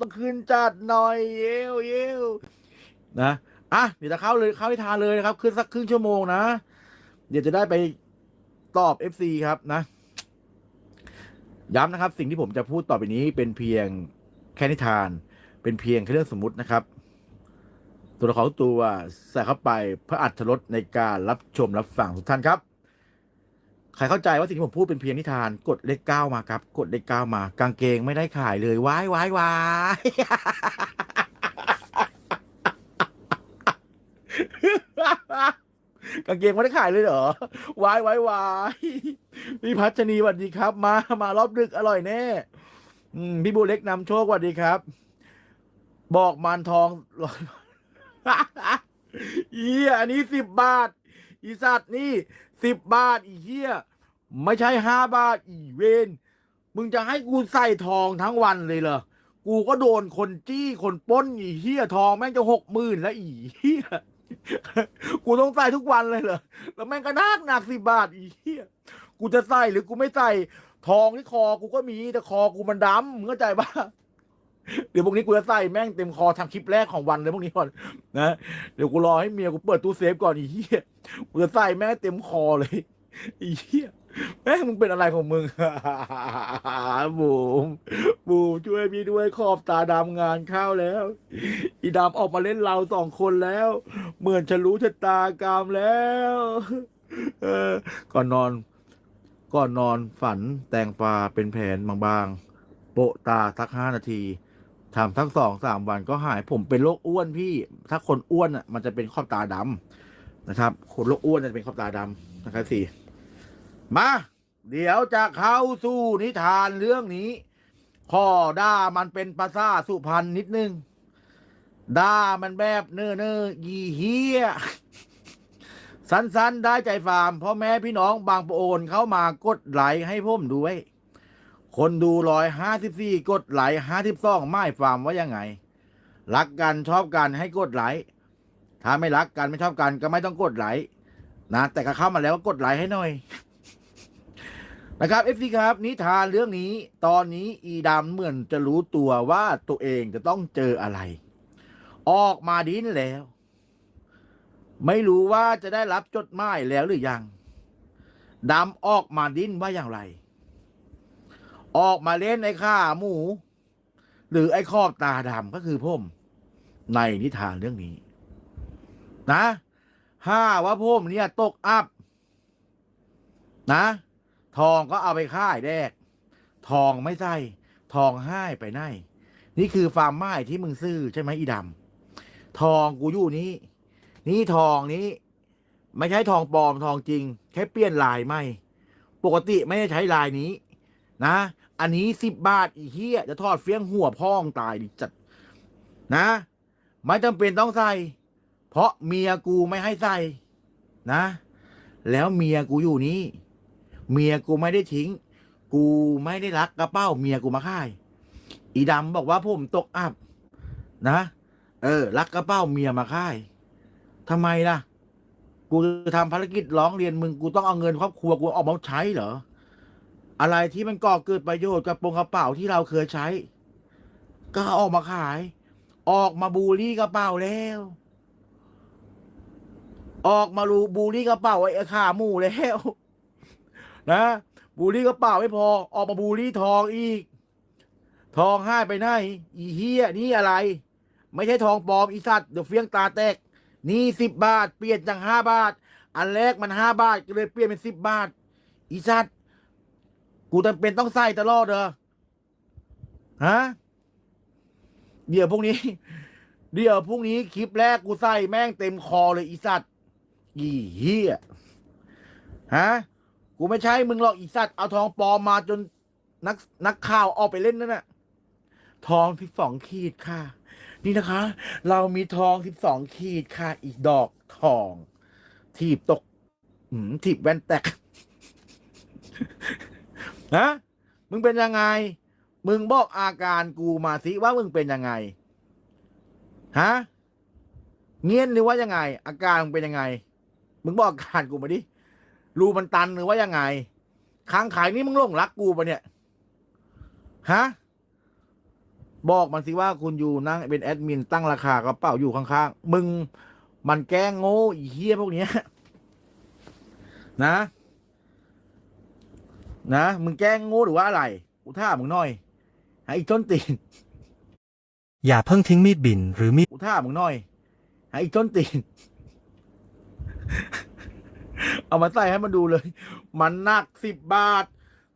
ต้องขึ้นจัดหน่อยเยวเยวนะอะเดี๋ยวจะเข้าเลยเข้าให้ทานเลยนะครับ ขึ้นสักครึ่งชั่วโมงนะ เดี๋ยวจะได้ไปตอบ FC ครับนะ ย้ำนะครับ สิ่งที่ผมจะพูดต่อไปนี้เป็นเพียงแค่นิทาน เป็นเพียงแค่เรื่องสมมุตินะครับ ตัวละครตัวใส่เข้าไปเพื่ออัดรสในการรับชมรับฟังทุกท่านครับ ใครเข้าใจว่าสิ่งที่ผมพูดเป็นเพียงนิทาน กดเลขเก้ามาครับ กดเลขเก้ามากางเกงไม่ได้ขายเลยว้ายว้ายว้ายกางเกงไม่ได้ขายเลยเหรอวายวายวายพี่พัชนีสวัสดีครับ มามารอบดึกอร่อยแน่พี่บูเล็กนำโชคสวัสดีครับ บอกมานทองร้อยอีเหี้ยอันนี้สิบบาท อีสัตว์นี่สิบบาทอีเหี้ยไม่ใช่ห้าบาทอีเวนมึงจะให้กูใส่ทองทั้งวันเลยเหรอ กูก็โดนคนจี้คนป้นอีเหี้ยทองแม่งจะหกหมื่นแล้วอีเหี้ยกูต้องใส่ทุกวันเลยเหรอ แล้วแม่งก็นักหนักสิบาทอีเหี้ย กูจะใส่หรือกูไม่ใส่ ทองที่คอกูก็มีแต่คอกูมันดำมึงเข้าใจปะ เดี๋ยวพวกนี้กูจะใส่แม่งเต็มคอทำคลิปแรกของวันเลยพวกนี้ก่อนนะเดี๋ยวกูรอให้เมียกูเปิดตู้เซฟก่อนอีเหี้ยกูจะใส่แม่งเต็มคอเลยอีเหี้ยแม่งมึงเป็นอะไรของมึง บูมบูมช่วยพี่ด้วยขอบตาดำงานข้าวแล้ว อีดำออกมาเล่นเราสองคนแล้ว เหมือนจะรู้ชะตากรรมแล้ว เออ ก่อนนอน ก่อนนอนฝันแต่งฟ้าเป็นแผนบางๆโปะตาสักห้านาที ทำทั้งสองสามวันก็หาย ผมเป็นโรคอ้วนพี่ ถ้าคนอ้วนอะมันจะเป็นขอบตาดำนะครับ คนโรคอ้วนจะเป็นขอบตาดำนะครับสี่มา เดี๋ยวจะเข้าสู่นิทานเรื่องนี้ ข้อด้ามันเป็นภาษาสุพรรณนิดนึงด้ามันแบบเนื้อเนื้อยีเฮียสั้นๆได้ใจฟาร์มพ่อแม่พี่น้องบางประโอนเข้ามากดไลค์ให้ผมด้วย คนดูร้อยห้าสิบสี่กดไลค์ห้าสิบสองไม่ฟาร์มว่ายังไง รักกันชอบกันให้กดไลค์ถ้าไม่รักกันไม่ชอบกันก็ไม่ต้องกดไลค์นะแต่ก็เข้ามาแล้วกดไลค์ให้หน่อยนะครับเอฟซีครับ นิทานเรื่องนี้ตอนนี้อีดำเหมือนจะรู้ตัวว่าตัวเองจะต้องเจออะไร ออกมาดิ้นแล้ว ไม่รู้ว่าจะได้รับจดหมายแล้วหรือยังดำออกมาดิ้นว่าอย่างไร ออกมาเล่นไอ้ข้าหมู หรือไอ้ขอบตาดำก็คือผมในนิทานเรื่องนี้ นะห้าว่าผมเนี่ยตกอับนะ ทองก็เอาไปค่ายแดก ทองไม่ใส่ทองให้ไปไหนนี่คือฟาร์มไม้ที่มึงซื้อใช่ไหมอีดำทองกูอยู่นี้ นี่ทองนี้ ไม่ใช่ทองปลอมทองจริง แค่เปลี่ยนลายไม่ ปกติไม่ได้ใช้ลายนี้ นะ อันนี้สิบบาทอีเหี้ยจะทอดเฟี้ยงหัวพ่องตายดิจัดนะ ไม่จำเป็นต้องใส่ เพราะเมียกูไม่ให้ใส่นะ แล้วเมียกูอยู่นี้ เมียกูไม่ได้ทิ้ง กูไม่ได้รักกระเป๋าเมียกูมาค่าย อีดำบอกว่าผมตกอับ นะ เออ รักกระเป๋าเมียมาค่ายทำไมล่ะ กูจะทำภารกิจร้องเรียนมึง กูต้องเอาเงินครอบครัวกูออกมาใช้เหรอ อะไรที่มันก่อเกิดประโยชน์กับปงกระเป๋าที่เราเคยใช้ ก็ออกมาขาย ออกมาบูลลี่กระเป๋าแล้ว ออกมารูบูลลี่กระเป๋าไอ้ขาหมูแล้ว นะบูลลี่กระเป๋าไม่พอ ออกมาบูลลี่ทองอีก ทองให้ไปไหนอีเฮียนี่อะไร ไม่ใช่ทองปลอมอีสัตว์เดี๋ยวเฟี้ยงตาแตก นี่สิบบาท เปลี่ยนจากห้าบาท อันแรกมันห้าบาทก็เลยเปลี่ยนเป็นสิบบาท อีสัตว์ กูจำเป็นต้องใส่ตลอดเหรอฮะเดี๋ยวพรุ่งนี้ เดี๋ยวพรุ่งนี้คลิปแรกกูใส่แม่งเต็มคอเลยอีสัตว์อีเหี้ยฮะกูไม่ใช่มึงหรอกอีสัตว์เอาทองปลอมมาจนนักนักข่าวออกไปเล่นนั่นน่ะ ทองสิบสองขีดค่ะ นี่นะคะ เรามีทองสิบสองขีดค่ะ อีกดอกทองทีบตก อืมทีบแว่นแตก ฮะมึงเป็นยังไง มึงบอกอาการกูมาสิว่ามึงเป็นยังไงฮะเงียนหรือว่ายังไง อาการมึงเป็นยังไง มึงบอกอาการกูมาดิรูมันตันหรือว่ายังไงค้างขายนี่มึงหลงรักกูปะเนี่ยฮะบอกมันสิว่าคุณอยู่นั่งเป็นแอดมินตั้งราคากระเป๋าอยู่ข้างๆ มึงมันแกล้งโง่เหี้ยพวกเนี้ยนะ นะมึงแกล้งโง่หรือว่าอะไรกูท่ามมึงหน่อยไอ้ต้นตีนอย่าเพิ่งทิ้งมีดบิน หรือมีดกูท่ามมึงหน่อยไอ้ต้นตีนเอามาใส่ให้มันดูเลย มันหนักสิบบาท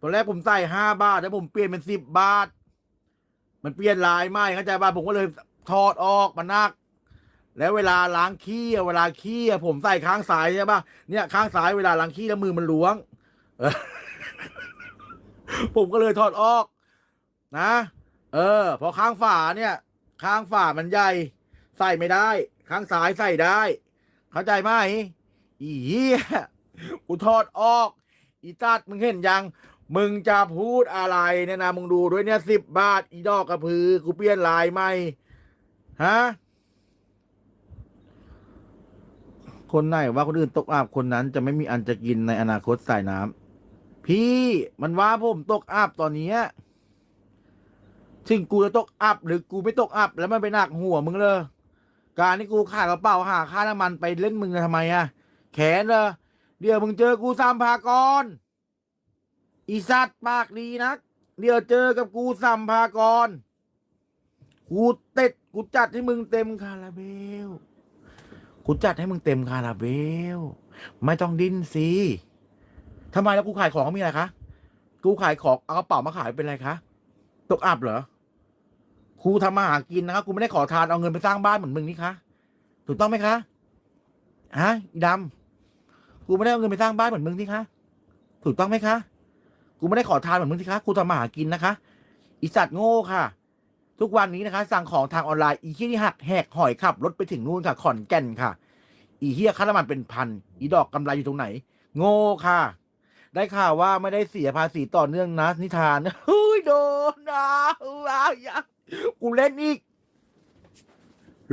ตอนแรกผมใส่ห้าบาทแล้วผมเปลี่ยนเป็นสิบบาท มันเปลี่ยนลายไหมเข้าใจป่ะผมก็เลยถอดออกมันหนัก แล้วเวลาล้างขี้อะเวลาขี้อะผมใส่ข้างซ้ายใช่ป่ะเนี่ยข้างซ้ายเวลาล้างขี้แล้วมือมันล้วง เออ ผมก็เลยถอดออก นะ เออ พอข้างฝาเนี่ย ข้างฝามันใหญ่ ใส่ไม่ได้ ข้างซ้ายใส่ได้ เข้าใจไหมอีเหี้ยกูถอดออก อีตัดมึงเห็นยัง มึงจะพูดอะไรเนี่ยนะมึงดูด้วยเนี่ยสิบบาท อีดอกกระพือ กูเปลี่ยนลายไหมฮะคนไหนว่าคนอื่นตกอับคนนั้นจะไม่มีอันจะกินในอนาคตสายน้ำ พี่มันว่าผมตกอับตอนเนี้ยถึงกูจะตกอับหรือกูไม่ตกอับแล้วมันไปหนักหัวมึงเลย การที่กูขายกระเป๋าหาค่าน้ำมันไปเล่นมึงทำไมอะแขนเลยเดี๋ยวมึงเจอกูสามพากรอีสัตว์ปากดีนัก เดี๋ยวเจอกับกูสัมภากรกูเต็ดกูจัดให้มึงเต็มคาราเบลกูจัดให้มึงเต็มคาราเบล ไม่ต้องดิ้นสิ ทำไมแล้วกูขายของมีอะไรคะ กูขายของเอากระเป๋ามาขายเป็นไรคะ ตกอับเหรอ ครูทำมาหากินนะครับกูไม่ได้ขอทานเอาเงินไปสร้างบ้านเหมือนมึงนี่คะ ถูกต้องไหมคะฮะอีดำกูไม่ได้เอาเงินไปสร้างบ้านเหมือนมึงนี่คะ ถูกต้องไหมคะ กูไม่ได้ขอทานเหมือนมึงสิคะ กูทำมาหากินนะคะอีสัตว์โง่ค่ะ ทุกวันนี้นะคะ สั่งของทางออนไลน์อีเฮี้ยนี่หักแหกหอยขับรถไปถึงนู่นค่ะขอนแก่นค่ะ อีเฮี้ยค่าน้ำมันเป็นพัน อีดอกกำไรอยู่ตรงไหน โง่ค่ะ ได้ข่าวว่าไม่ได้เสียภาษีต่อเนื่องนะนิทานเฮ้ยโดนนะอ้าวอย่ากูเล่นอีก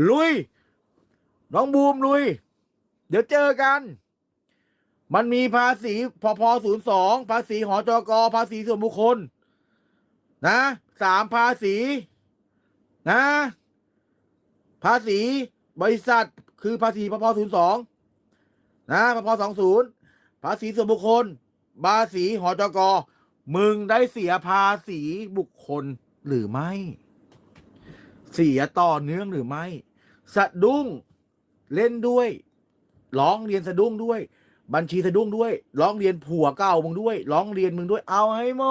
ลุย น้องบูมลุย เดี๋ยวเจอกัน มันมีภาษีพพศูนย์สองภาษีหอจกภาษีส่วนบุคคล นะสามภาษี นะ ภาษีบริษัทคือภาษีพพศูนย์สองนะพพสองศูนย์ภาษีส่วนบุคคล ภาษีหอจกมึงได้เสียภาษีบุคคลหรือไม่ เสียต่อเนื่องหรือไม่ สะดุ้งเล่นด้วย ร้องเรียนสะดุ้งด้วย บัญชีสะดุ้งด้วย ร้องเรียนผัวเก่ามึงด้วย ร้องเรียนมึงด้วย เอาให้หม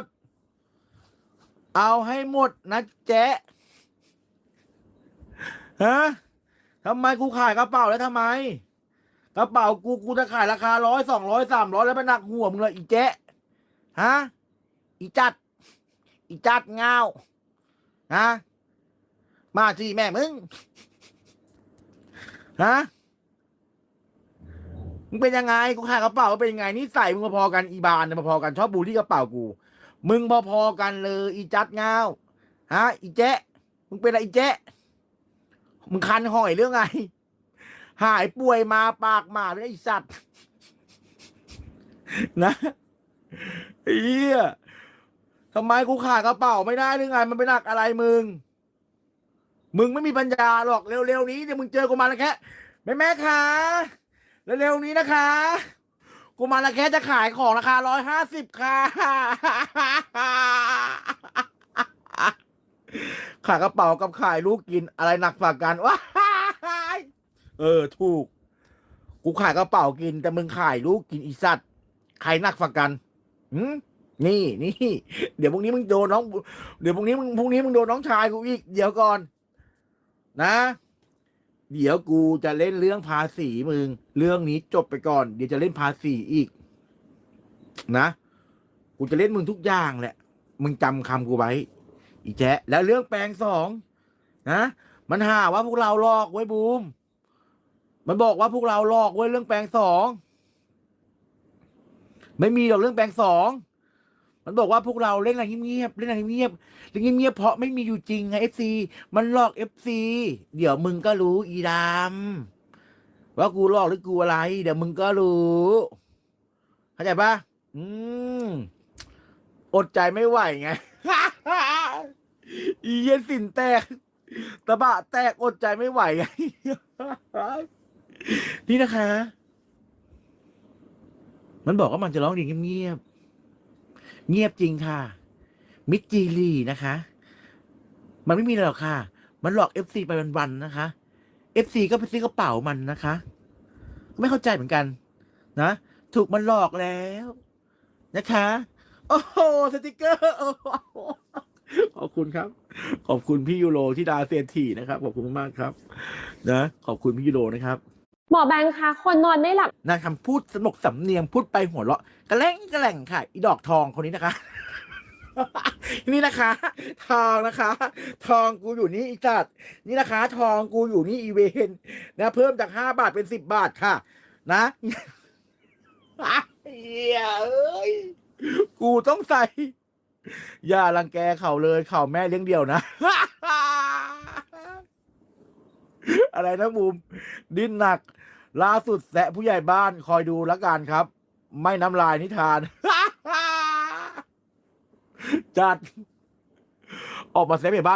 ด เอาให้หมดนะแจ๊ะฮะทำไมกูขายกระเป๋าแล้วทำไม กระเป๋ากูกูจะขายราคาร้อยสองร้อยสามร้อยแล้วมันหนักหัวมึงเลยอีแจ๊ฮะอีจัด อีจัดเงาฮะมาสิแม่มึงฮะมึงเป็นยังไงกูขายกระเป๋าเป็นยังไงนิสัยมึงพอๆกันอีบานพอๆกันชอบบูลลี่กระเป๋ากู มึงพอๆกันเลย อีจัดเงาฮะอีแจ๊มึงเป็นอะไรอีแจ๊มึงคันหอยเรื่องไง หายป่วยมาปากหมาเลยไอ้สัตว์ นะไอ้เหี้ยทำไมกูขายกระเป๋าไม่ได้หรือไง มันเป็นหนักอะไรมึง มึงไม่มีปัญญาหรอกเร็วๆนี้เดี๋ยวมึงเจอกูมาแล้วแค่แม่แม่ค่ะเร็วๆนี้นะคะกูมาแล้วแค่จะขายของราคาร้อยห้าสิบค่ะ ขายกระเป๋ากับขายลูกกินอะไรหนักฝากกันว้า เออ ถูก กูขายกระเป๋ากิน แต่มึงขายลูกกินอีสัตว์ใครหนักฝากกันหืมนี่นี่เดี๋ยวพรุ่งนี้มึงโดนน้อง เดี๋ยวพรุ่งนี้มึงพรุ่งนี้มึงโดนน้องชายกูอีก เดี๋ยวก่อน นะ เดี๋ยวกูจะเล่นเรื่องภาษีมึง เรื่องนี้จบไปก่อน เดี๋ยวจะเล่นภาษีอีก นะกูจะเล่นมึงทุกอย่างแหละ มึงจำคำกูไว้ อีแจ๊ะแล้วเรื่องแปลงสองนะ มันหาว่าพวกเราหลอกไว้บูม มันบอกว่าพวกเราหลอกไว้ยเรื่องแปลงสองไม่มีหรอกเรื่องแปลงสองมันบอกว่าพวกเราเล่นอะไรเงียบๆเล่นอะไรเงียบเล่นเงียบๆเพราะไม่มีอยู่จริงไงเอฟซีมันหลอกเอฟซีเดี๋ยวมึงก็รู้อีดำว่ากูหลอกหรือกูอะไร เดี๋ยวมึงก็รู้เข้าใจปะอืมอดใจไม่ไหวไงอีเย็นสินแตกตะบะแตกอดใจไม่ไหวไง นี่นะคะ มันบอกว่ามันจะร้องเพลงเงียบเงียบจริงค่ะ มิดจีรีนะคะ มันไม่มีอะไรหรอกค่ะ มันหลอกเอฟซีไปวันๆนะคะเอฟซีก็ไปซื้อกระเป๋ามันนะคะ ไม่เข้าใจเหมือนกัน นะถูกมันหลอกแล้ว นะคะ โอ้โหสติกเกอร์ขอบคุณครับ ขอบคุณพี่ยูโรที่ดาเซียนทีนะครับ ขอบคุณมากครับ นะ ขอบคุณพี่ยูโรนะครับ หมอแบงค์คะคนนอนไม่หลับนางคำพูดสนุกสำเนียงพูดไปหัวเราะกระแลงกระแหล่งค่ะ อีดอกทองคนนี้นะคะ นี่นะคะ ทองนะคะ ทองกูอยู่นี่อีจัดนี่นะคะ ทองกูอยู่นี่อีเวนนะเพิ่มจากห้าบาทเป็นสิบบาทค่ะ นะเฮียเอ้ยกูต้องใส่ อย่ารังแกเขาเลยเขาแม่เลี้ยงเดียวนะ อะไรนะบูมดิ้นหนัก ล่าสุดแสะผู้ใหญ่บ้านคอยดูละกันครับ ไม่น้ำลายนิทาน จัด ออกมาแสะผู้ใหญ่บ้าน